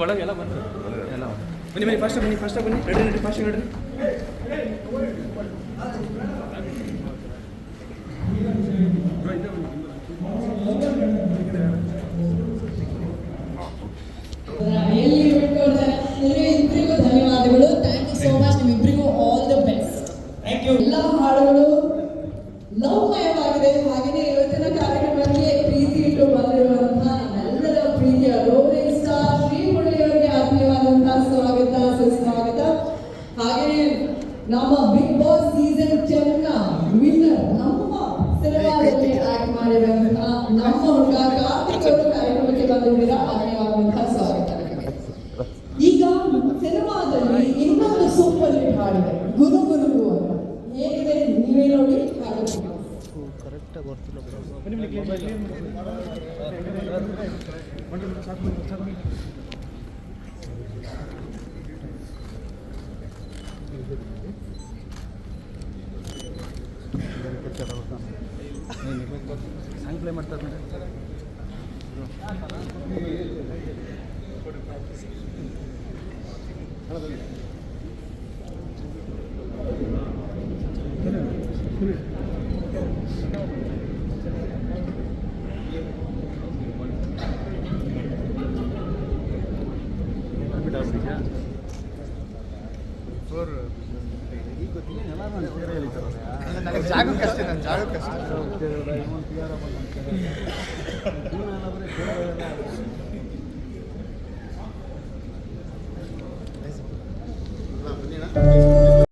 ಒಳಗೆ ಎಲ್ಲ ಬಂತು ಎಲ್ಲ ಬನ್ನಿ ಬನ್ನಿ ಫಸ್ಟ್ ಬನ್ನಿ ಫಾಸ್ಟ್ ಬನ್ನಿ ರೆಡಿ ರೆಡಿ ಫಾಸ್ಟ್ ಇಬ್ಬರಿಗೂ ಧನ್ಯವಾದಗಳು thank you so much ನಿಮ್ಮಿಬ್ಬರಿಗೂ all the best thank you ಎಲ್ಲ ಹಾಡುಗಳು ಲವ್ಮಯವಾಗಿದೆ ಹಾಗೆಯೇ ಇವತ್ತಿನ ಕಾರ್ಯಕ್ರಮಕ್ಕೆ ಪ್ರೀತಿ ಇಟ್ಟು ಬಂದಿರುವಂತಹ ನಮ್ಮೆಲ್ಲರ ಪ್ರೀತಿಯ ರೋಲಿಂಗ್ ಸ್ಟಾರ್ ಶ್ರೀ ಮುರಳಿಯವರಿಗೆ ಆತ್ಮೀಯವಾದಂತಹ ಸ್ವಾಗತ, ಸುಸ್ವಾಗತ. ಹಾಗೆಯೇ ನಮ್ಮ ಬಿಗ್ ಬಾಸ್ ಸೀಸನ್ ಟೆನ್ನ ವಿನ್ನರ್ ನಮ್ಮ ಸಿನಿಮಾದಲ್ಲಿ ಆಕ್ಟ್ ಮಾಡಿರುವಂತಹ ನಮ್ಮ ಹುಡುಗ ಕಾರ್ತಿಕ್ ಅವರು ಕಾರ್ಯಕ್ರಮಕ್ಕೆ ಬಂದಿದ್ದೀರಾ? ಆತ್ಮೀಯವಾದಂತಹ ಸ್ವಾಗತ. ಈಗ ಸಿನಿಮಾದಲ್ಲಿ ಇನ್ನೊಂದು ಸೂಪರ್ ಹಿಟ್ ಹಾಡಿದೆ. ಗುರು ಸಾಂಗ್ ಪ್ಲೇ ಮಾಡ್ತಾ ಇದ್ದಾರೆ ಜಾಗಕ್ಕಷ್ಟೇ ನನ್ನ ಜಾಗಕ್ಕಷ್ಟೇ. ಬಂದಿನ